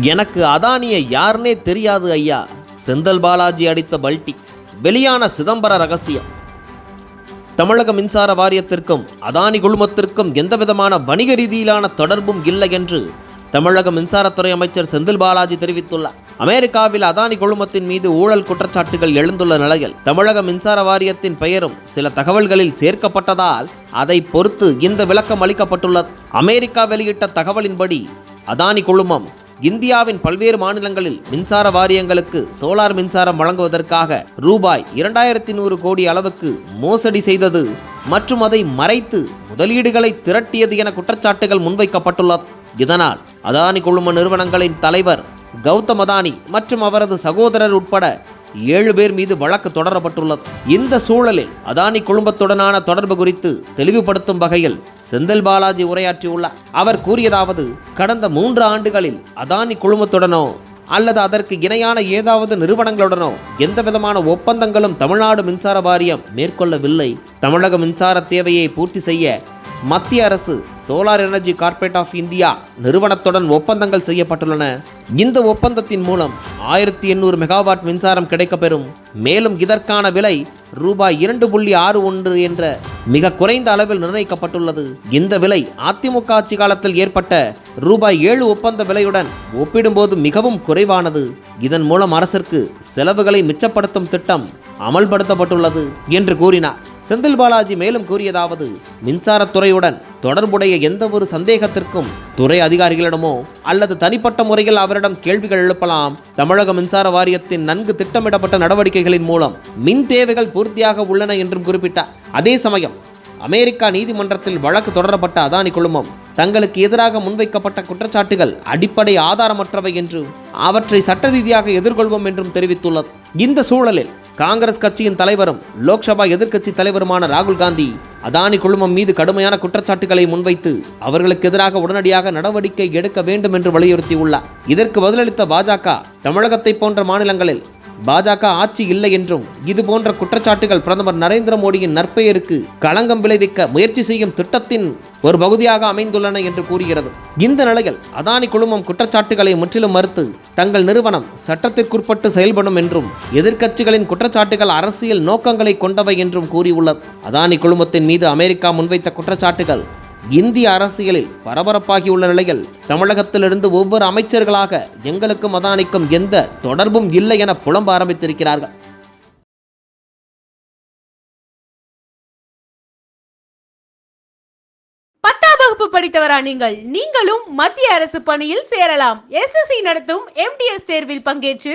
எனக்கு அதானியை யாருனே தெரியாது ஐயா. செந்தில் பாலாஜி அடித்த பல்டி. வெளியான சிதம்பர ரகசியம். தமிழக மின்சார வாரியத்திற்கும் அதானி குழுமத்திற்கும் எந்தவிதமான வணிக ரீதியிலான தொடர்பும் இல்லை என்று தமிழக மின்சாரத்துறை அமைச்சர் செந்தில் பாலாஜி தெரிவித்துள்ளார். அமெரிக்காவில் அதானி குழுமத்தின் மீது ஊழல் குற்றச்சாட்டுகள் எழுந்துள்ள நிலையில் தமிழக மின்சார வாரியத்தின் பெயரும் சில தகவல்களில் சேர்க்கப்பட்டதால் அதை பொறுத்து இந்த விளக்கம் அளிக்கப்பட்டுள்ளது. அமெரிக்கா வெளியிட்ட தகவலின்படி அதானி குழுமம் இந்தியாவின் பல்வேறு மாநிலங்களில் மின்சார வாரியங்களுக்கு சோலார் மின்சாரம் வழங்குவதற்காக ரூபாய் இரண்டாயிரத்தி நூறு கோடி அளவுக்கு மோசடி செய்தது மற்றும் அதை மறைத்து முதலீடுகளை திரட்டியது என குற்றச்சாட்டுகள் முன்வைக்கப்பட்டுள்ளது. இதனால் அதானி குழும நிறுவனங்களின் தலைவர் கௌதம் அதானி மற்றும் அவரது சகோதரர் உட்பட ஏழு பேர் மீது வழக்கு தொடரப்பட்டுள்ளது. இந்த சூழலில் அதானி குழுமத்துடனான தொடர்பு குறித்து தெளிவுபடுத்தும் வகையில் செந்தில் பாலாஜி உரையாற்றியுள்ளார். அவர் கூறியதாவது கடந்த மூன்று ஆண்டுகளில் அதானி குழுமத்துடனோ அல்லது அதற்கு இணையான ஏதாவது நிறுவனங்களுடனோ எந்த விதமான ஒப்பந்தங்களும் தமிழ்நாடு மின்சார வாரியம் மேற்கொள்ளவில்லை. தமிழக மின்சார தேவையை பூர்த்தி செய்ய மத்திய அரசு Solar Energy Corporation of India நிறுவனத்துடன் ஒப்பந்தங்கள் செய்யப்பட்டுள்ளன. இந்த ஒப்பந்தத்தின் மூலம் ஆயிரத்தி எண்ணூறு மெகாவாட் மின்சாரம் கிடைக்கப்பெறும். மேலும் இதற்கான விலை ரூபாய் இரண்டு புள்ளி ஆறு ஒன்று என்ற மிக குறைந்த அளவில் நிர்ணயிக்கப்பட்டுள்ளது. இந்த விலை அதிமுக ஆட்சி காலத்தில் ஏற்பட்ட ரூபாய் ஏழு ஒப்பந்த விலையுடன் ஒப்பிடும்போது மிகவும் குறைவானது. இதன் மூலம் அரசிற்கு செலவுகளை மிச்சப்படுத்தும் திட்டம் அமல்படுத்தப்பட்டுள்ளது என்று கூறினார். செந்தில் பாலாஜி மேலும் கூறியதாவது மின்சாரத்துறையுடன் தொடர்புடைய எந்த ஒரு சந்தேகத்திற்கும் துறை அதிகாரிகளிடமோ அல்லது தனிப்பட்ட முறையில் அவரிடம் கேள்விகள் எழுப்பலாம். தமிழக மின்சார வாரியத்தின் நன்கு திட்டமிடப்பட்ட நடவடிக்கைகளின் மூலம் மின் தேவைகள் பூர்த்தியாக உள்ளன என்றும் குறிப்பிட்டார். அதே சமயம் அமெரிக்கா நீதிமன்றத்தில் வழக்கு தொடரப்பட்ட அதானி குழுமம் தங்களுக்கு எதிராக முன்வைக்கப்பட்ட குற்றச்சாட்டுகள் அடிப்படை ஆதாரமற்றவை என்றும் அவற்றை சட்ட ரீதியாக எதிர்கொள்வோம் என்றும் தெரிவித்துள்ளது. இந்த சூழலில் காங்கிரஸ் கட்சியின் தலைவரும் லோக்சபா எதிர்க்கட்சி தலைவருமான ராகுல் காந்தி அதானி குழுமம் மீது கடுமையான குற்றச்சாட்டுகளை முன்வைத்து அவர்களுக்கு எதிராக உடனடியாக நடவடிக்கை எடுக்க வேண்டும் என்று வலியுறுத்தியுள்ளார். இதற்கு பதிலளித்த பாஜக தமிழகத்தை போன்ற மாநிலங்களில் பாஜக ஆட்சி இல்லை என்றும் இது போன்ற குற்றச்சாட்டுகள் பிரதமர் நரேந்திர மோடியின் நற்பெயருக்கு களங்கம் விளைவிக்க முயற்சி செய்யும் திட்டத்தின் ஒரு பகுதியாக அமைந்துள்ளன என்று கூறுகிறது. இந்த நிலையில் அதானி குழுமம் குற்றச்சாட்டுகளை முற்றிலும் மறுத்து தங்கள் நிறுவனம் சட்டத்திற்குட்பட்டு செயல்படும் என்றும் எதிர்க்கட்சிகளின் குற்றச்சாட்டுகள் அரசியல் நோக்கங்களை கொண்டவை என்றும் கூறியுள்ளது. அதானி குழுமத்தின் மீது அமெரிக்கா முன்வைத்த குற்றச்சாட்டுகள் இந்திய அரசியலில் பரபரப்பாகியுள்ள நிலையில் தமிழகத்திலிருந்து ஒவ்வொரு அமைச்சர்களாக எங்களுக்கும் அதானிக்கும் எந்த தொடர்பும் இல்லை என புலம்ப ஆரம்பித்திருக்கிறார்கள். பத்தாம் வகுப்பு படித்தவரா நீங்கள்? நீங்களும் மத்திய அரசு பணியில் சேரலாம். எஸ்எஸ்சி நடத்தும் எம்டிஎஸ் தேர்வில் பங்கேற்று